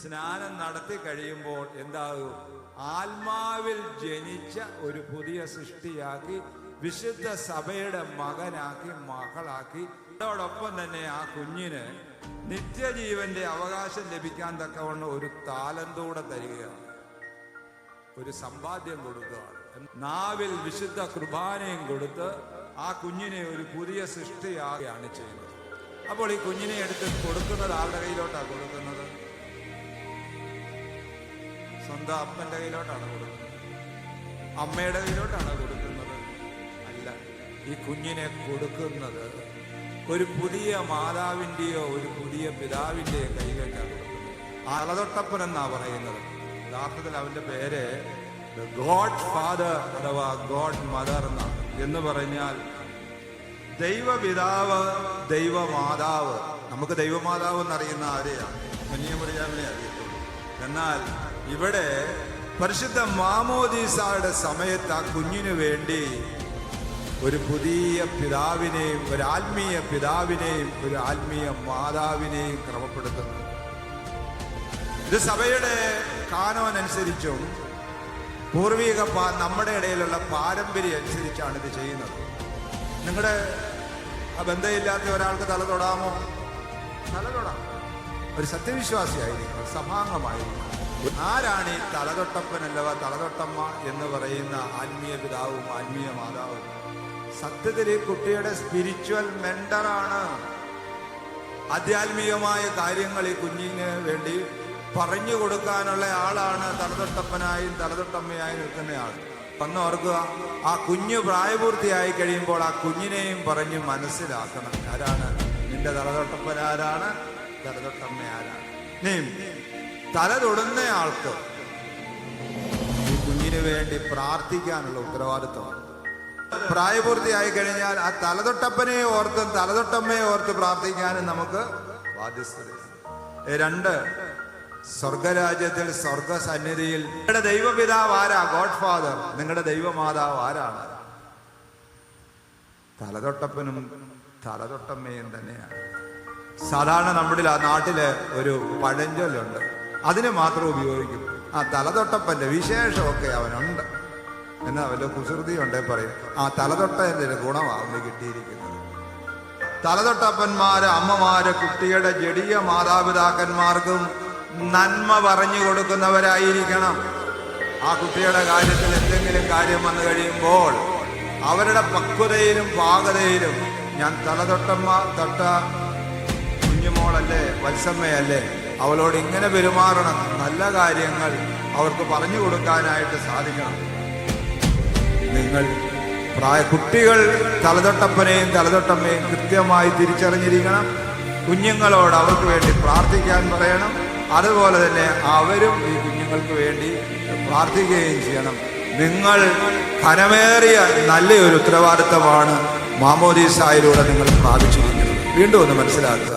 സ്നാനം നടത്തി കഴിയുമ്പോൾ എന്താകും? ആത്മാവിൽ ജനിച്ച ഒരു പുതിയ സൃഷ്ടിയാക്കി വിശുദ്ധ സഭയുടെ മകനാക്കി മകളാക്കി. അതോടൊപ്പം തന്നെ ആ കുഞ്ഞിന് നിത്യജീവന്റെ അവകാശം ലഭിക്കാൻ തക്കവണ്ണം ഒരു താലന്തൂടെ തരികയാണ്. ഒരു സമ്പാദ്യം കൊടുക്കുകയാണ്. നാവിൽ വിശുദ്ധ കുർബാനയും കൊടുത്ത് ആ കുഞ്ഞിനെ ഒരു പുതിയ സൃഷ്ടിയാകുകയാണ് ചെയ്യുന്നത്. അപ്പോൾ ഈ കുഞ്ഞിനെ എടുത്ത് കൊടുക്കുന്നത് ആരുടെ കയ്യിലോട്ടാണ് കൊടുക്കുന്നത്? സ്വന്തം അപ്പന്റെ കയ്യിലോട്ടാണ് കൊടുക്കുന്നത്. അമ്മയുടെ കയ്യിലോട്ടാണ് കൊടുക്കുന്നത്. അല്ല ഈ കുഞ്ഞിനെ കൊടുക്കുന്നത് ഒരു പുതിയ മാതാവിന്റെയോ ഒരു പുതിയ പിതാവിന്റെയോ കയ്യിലേക്കാണ് കൊടുക്കുന്നത്. അളതൊട്ടപ്പൻ എന്നാ പറയുന്നത്? യഥാർത്ഥത്തിൽ അവന്റെ പേര് ഗോഡ് ഫാദർ അഥവാ ഗോഡ് മദർ എന്നാണ്. എന്ന് പറഞ്ഞാൽ ദൈവപിതാവ് ദൈവമാതാവ്. നമുക്ക് ദൈവമാതാവ് എന്നറിയുന്ന ആരെയാണ്? കന്യാമറിയാമിനെ അറിയത്തുള്ളൂ. എന്നാൽ ഇവിടെ പരിശുദ്ധ മാമോദീസയുടെ സമയത്ത് ആ കുഞ്ഞിനു വേണ്ടി ഒരു പുതിയ പിതാവിനെയും ഒരു ആത്മീയ പിതാവിനെയും ഒരു ആത്മീയ മാതാവിനെയും ക്രമപ്പെടുത്തുന്നു. ഇത് സഭയുടെ കാനോൻ അനുസരിച്ചും പൂർവിക പാ- നമ്മുടെ ഇടയിലുള്ള പാരമ്പര്യം അനുസരിച്ചാണ് ഇത് ചെയ്യുന്നത്. നിങ്ങളുടെ ആ ബന്ധമില്ലാത്ത ഒരാൾക്ക് തല തൊടാമോ? തല തൊടാം. ഒരു സത്യവിശ്വാസിയായിരിക്കും സഭാംഗമായിരിക്കും ആരാണ് ഈ തലതൊട്ടപ്പനല്ലവ തലതൊട്ടമ്മ എന്ന് പറയുന്ന ആത്മീയ പിതാവും ആത്മീയ മാതാവും? സത്യത്തിൽ ഈ കുട്ടിയുടെ സ്പിരിച്വൽ മെന്ററാണ് ആധ്യാത്മികമായ കാര്യങ്ങൾ ഈ കുഞ്ഞിന് വേണ്ടി പറഞ്ഞു കൊടുക്കാനുള്ള ആളാണ് തലതൊട്ടപ്പനായും തലതൊട്ടമ്മയായും നിൽക്കുന്ന ആൾ. അന്ന് ഓർക്കുക ആ കുഞ്ഞ് പ്രായപൂർത്തിയായി കഴിയുമ്പോൾ ആ കുഞ്ഞിനെയും പറഞ്ഞ് മനസ്സിലാക്കണം. ആരാണ്? നിന്റെ തലതൊട്ടപ്പൻ ആരാണ്? തലതൊട്ടമ്മ ആരാണ് നീ തല തൊടുന്ന ആൾക്ക് ഈ കുഞ്ഞിന് വേണ്ടി പ്രാർത്ഥിക്കാനുള്ള ഉത്തരവാദിത്വമാണ് പ്രായപൂർത്തിയായി കഴിഞ്ഞാൽ ആ തലതൊട്ടപ്പനെ ഓർത്ത് തലതൊട്ടമ്മയെ ഓർത്ത് പ്രാർത്ഥിക്കാനും നമുക്ക് ബാധ്യസ്ഥത രണ്ട് സ്വർഗരാജ്യത്തിൽ സ്വർഗ സന്നിധിയിൽ നിങ്ങളുടെ ദൈവപിതാവ് ആരാ? ഗോഡ് ഫാദർ നിങ്ങളുടെ ദൈവമാതാവ് ആരാണ്? തലതൊട്ടപ്പനും തലതൊട്ടമ്മയും തന്നെയാണ്. സാധാരണ നമ്മുടെ ആ നാട്ടിൽ ഒരു പഴഞ്ചൊല്ലുണ്ട്. അതിന് മാത്രം ഉപയോഗിക്കും. ആ തലതൊട്ടപ്പന്റെ വിശേഷമൊക്കെ അവനുണ്ട്. എന്നാ വല്ല കുസൃതി ഉണ്ടേ പറയും. ആ തലതൊട്ടതിന്റെ ഒരു ഗുണമാണ് കിട്ടിയിരിക്കുന്നത്. തലതൊട്ടപ്പന്മാര് അമ്മമാര് കുട്ടിയുടെ ജടിയ മാതാപിതാക്കന്മാർക്കും നന്മ പറഞ്ഞു കൊടുക്കുന്നവരായിരിക്കണം. ആ കുട്ടിയുടെ കാര്യത്തിൽ എന്തെങ്കിലും കാര്യം വന്നു കഴിയുമ്പോൾ അവരുടെ പക്വതയിലും പാകതയിലും ഞാൻ തലതൊട്ടമ്മ തൊട്ട കുഞ്ഞുമോളല്ലേ വത്സമ്മയല്ലേ? അവളോട് ഇങ്ങനെ പെരുമാറണം. നല്ല കാര്യങ്ങൾ അവർക്ക് പറഞ്ഞു കൊടുക്കാനായിട്ട് സാധിക്കണം. നിങ്ങൾ പ്രായ കുട്ടികൾ തലതൊട്ടപ്പനെയും തലതൊട്ടമ്മയും കൃത്യമായി തിരിച്ചറിഞ്ഞിരിക്കണം. കുഞ്ഞുങ്ങളോട് അവർക്ക് വേണ്ടി പ്രാർത്ഥിക്കാൻ പറയണം. അതുപോലെ തന്നെ അവരും ഈ കുഞ്ഞുങ്ങൾക്ക് വേണ്ടി പ്രാർത്ഥിക്കുകയും ചെയ്യണം. നിങ്ങൾ ഘനമേറിയ നല്ലൊരു ഉത്തരവാദിത്തമാണ് മാമോദീസായിലൂടെ നിങ്ങൾ പ്രാപിച്ചിരിക്കുന്നത്. വീണ്ടും ഒന്ന് മനസ്സിലാക്കുക.